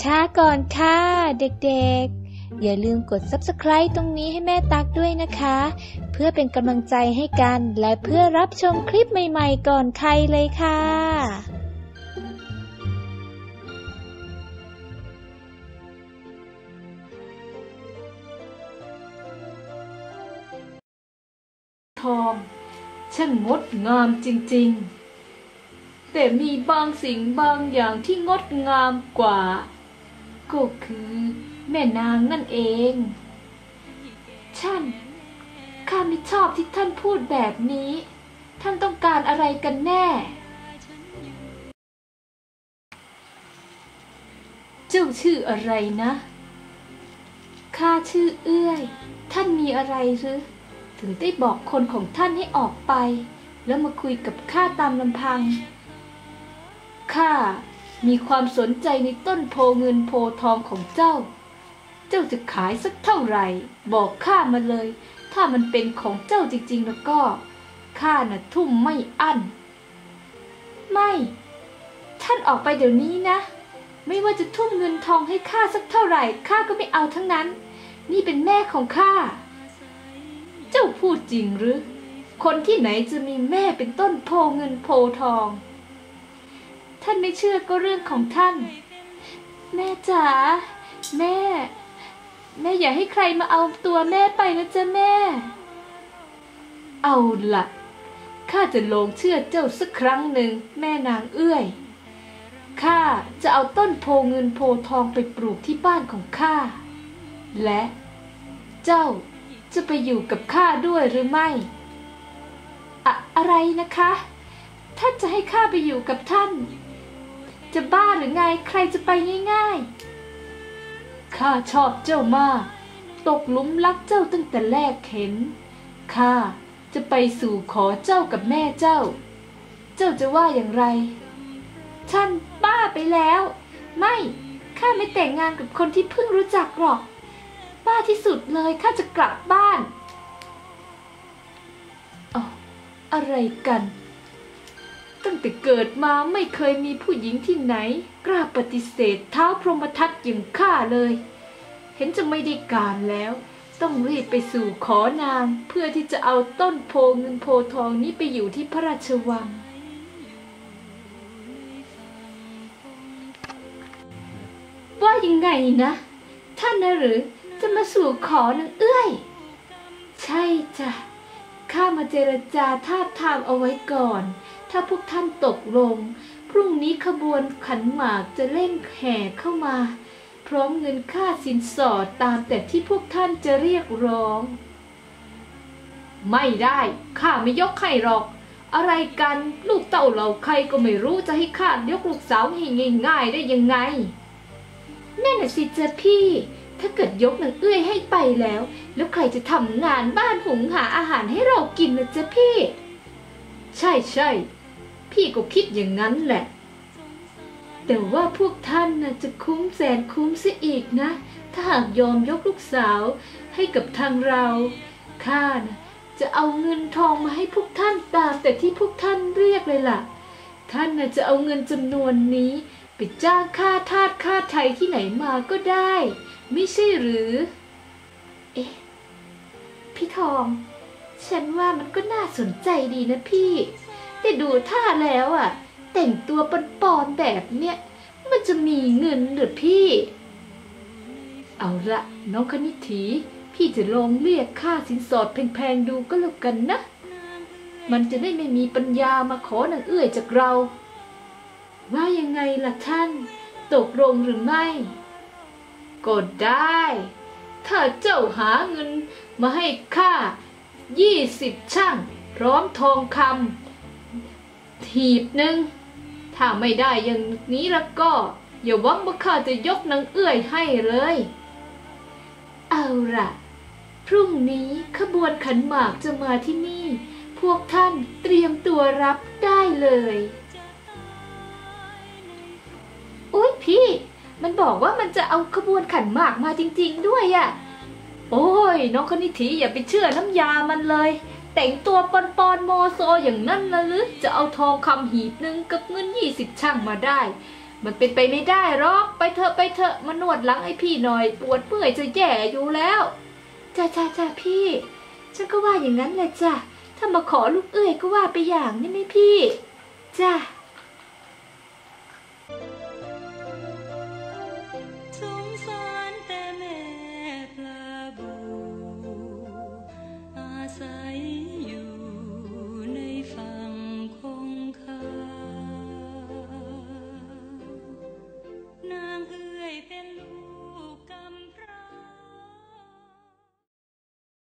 ช้าก่อนค่ะเด็กๆ อย่าลืมกด subscribe ตรงนี้ให้แม่ตักด้วยนะคะ เพื่อเป็นกำลังใจให้กันและเพื่อรับชมคลิปใหม่ๆก่อนใครเลยค่ะทองช่างงดงามจริงๆ แต่มีบางสิ่งบางอย่างที่งดงามกว่า ก็คือแม่นางนั่นเอง ท่าน ข้าไม่ชอบที่ท่านพูดแบบนี้ ท่านต้องการอะไรกันแน่ เจ้าชื่ออะไรนะ ข้าชื่อเอื้อย ท่านมีอะไรหรือ ถึงได้บอกคนของท่านให้ออกไป แล้วมาคุยกับข้าตามลำพัง ข้า มีความสนใจในต้นโพเงินโพทองของเจ้า เจ้าจะขายสักเท่าไหร่ บอกข้ามาเลย ถ้ามันเป็นของเจ้าจริงๆแล้วก็ ข้าน่ะทุ่มไม่อั้น ไม่ ท่านออกไปเดี๋ยวนี้นะ ไม่ว่าจะทุ่มเงินทองให้ข้าสักเท่าไหร่ข้าก็ไม่เอาทั้งนั้น นี่เป็นแม่ของข้า เจ้าพูดจริงหรือ คนที่ไหนจะมีแม่เป็นต้นโพเงินโพทอง ท่านไม่เชื่อก็เรื่องของท่าน แม่จ๋าแม่ แม่อย่าให้ใครมาเอาตัวแม่ไปนะจ๊ะแม่ เอาละข้าจะลงเชื่อเจ้าสักครั้งหนึ่งแม่นางเอื้อยข้าจะเอาต้นโพเงินโพทองไปปลูกที่บ้านของข้า และเจ้าจะไปอยู่กับข้าด้วยหรือไม่อะอะไรนะคะ ท่านจะให้ข้าไปอยู่กับท่าน จะบ้าหรือไงใครจะไปง่ายๆ ข้าชอบเจ้ามาก ตกหลุมรักเจ้าตั้งแต่แรกเห็น ข้าจะไปสู่ขอเจ้ากับแม่เจ้า เจ้าจะว่าอย่างไรท่านบ้าไปแล้ว ไม่ ข้าไม่แต่งงานกับคนที่เพิ่งรู้จักหรอก บ้าที่สุดเลยข้าจะกลับบ้าน อ๋อ อะไรกัน แต่เกิดมาไม่เคยมีผู้หญิงที่ไหน กล้าปฏิเสธเท้าพรหมทัตอย่างข้าเลย เห็นจะไม่ได้การแล้ว ต้องรีบไปสู่ขอนาง เพื่อที่จะเอาต้นโพเงินโพทองนี้ไปอยู่ที่พระราชวัง ว่ายังไงนะ ท่านนะหรือจะมาสู่ขอนางเอื้อย ใช่จ้ะ ข้ามาเจรจาทาบทามเอาไว้ก่อน ถ้าพวกท่านตกลง พรุ่งนี้ขบวนขันหมากจะเร่งแห่เข้ามา พร้อมเงินค่าสินสอดตามแต่ที่พวกท่านจะเรียกร้อง ไม่ได้ ข้าไม่ยกให้หรอก อะไรกันลูกเต่าเหล่าใครก็ไม่รู้จะให้ข้ายกลูกสาวให้ง่ายๆได้ยังไง แน่นน่ะสิเจ๊ะพี่ ถ้าเกิดยกนางเอื้อยให้ไปแล้ว แล้วใครจะทำงานบ้านหุงหาอาหารให้เรากินนะจ๊ะพี่ ใช่ใช่พี่ก็คิดอย่างนั้นแหละ แต่ว่าพวกท่านน่ะจะคุ้มแสนคุ้มเสียอีกนะ ถ้าหากยอมยกลูกสาวให้กับทางเรา ข้านะจะเอาเงินทองมาให้พวกท่านตามแต่ที่พวกท่านเรียกเลยล่ะ ท่านน่ะจะเอาเงินจำนวนนี้ ไปจ้างค่าทาสค่าไทยที่ไหนมาก็ได้ ไม่ใช่หรือ เอ๊ะ พี่ทอง ฉันว่ามันก็น่าสนใจดีนะพี่ แต่ดูท่าแล้วอะ แต่งตัวปอนๆแบบเนี้ย มันจะมีเงินหรือพี่ เอาละน้องคณิตถีพี่จะลองเรียกค่าสินสอดแพงๆดูก็แล้วกันนะ มันจะได้ไม่มีปัญญามาขอนางเอื้อยจากเรา ว่ายังไงล่ะท่าน ตกลงหรือไม่ ก็ได้ ถ้าเจ้าหาเงินมาให้ข้ายี่สิบช่างพร้อมทองคำถีบหนึ่ง ถ้าไม่ได้อย่างนี้แล้วก็ อย่าหวังว่าข้าจะยกนางเอื้อยให้เลย เอาล่ะพรุ่งนี้ขบวนขันหมากจะมาที่นี่ พวกท่านเตรียมตัวรับได้เลย อุ้ยพี่ มันบอกว่ามันจะเอาขบวนขันหมากมาจริง ๆ ด้วยอะ่ะโอ้ย น้องคณิธีอย่าไปเชื่อน้ำยามันเลย แต่งตัวปอนปอนโมโซอย่างนั้นละหรือจะเอาทองคำหีบหนึ่งกับเงินยี่สิบช่างมาได้ มันเป็นไปไม่ได้หรอก ไปเถอะไปเถอะมานวดหลังให้พี่หน่อย ปวดเมื่อยจะแย่อยู่แล้วจ้าจ้าจ้าพี่ ฉันก็ว่าอย่างนั้นแหละจ้ะถ้ามาขอลูกเอ้ยก็ว่าไปอย่างนี่ไหมพี่จ้า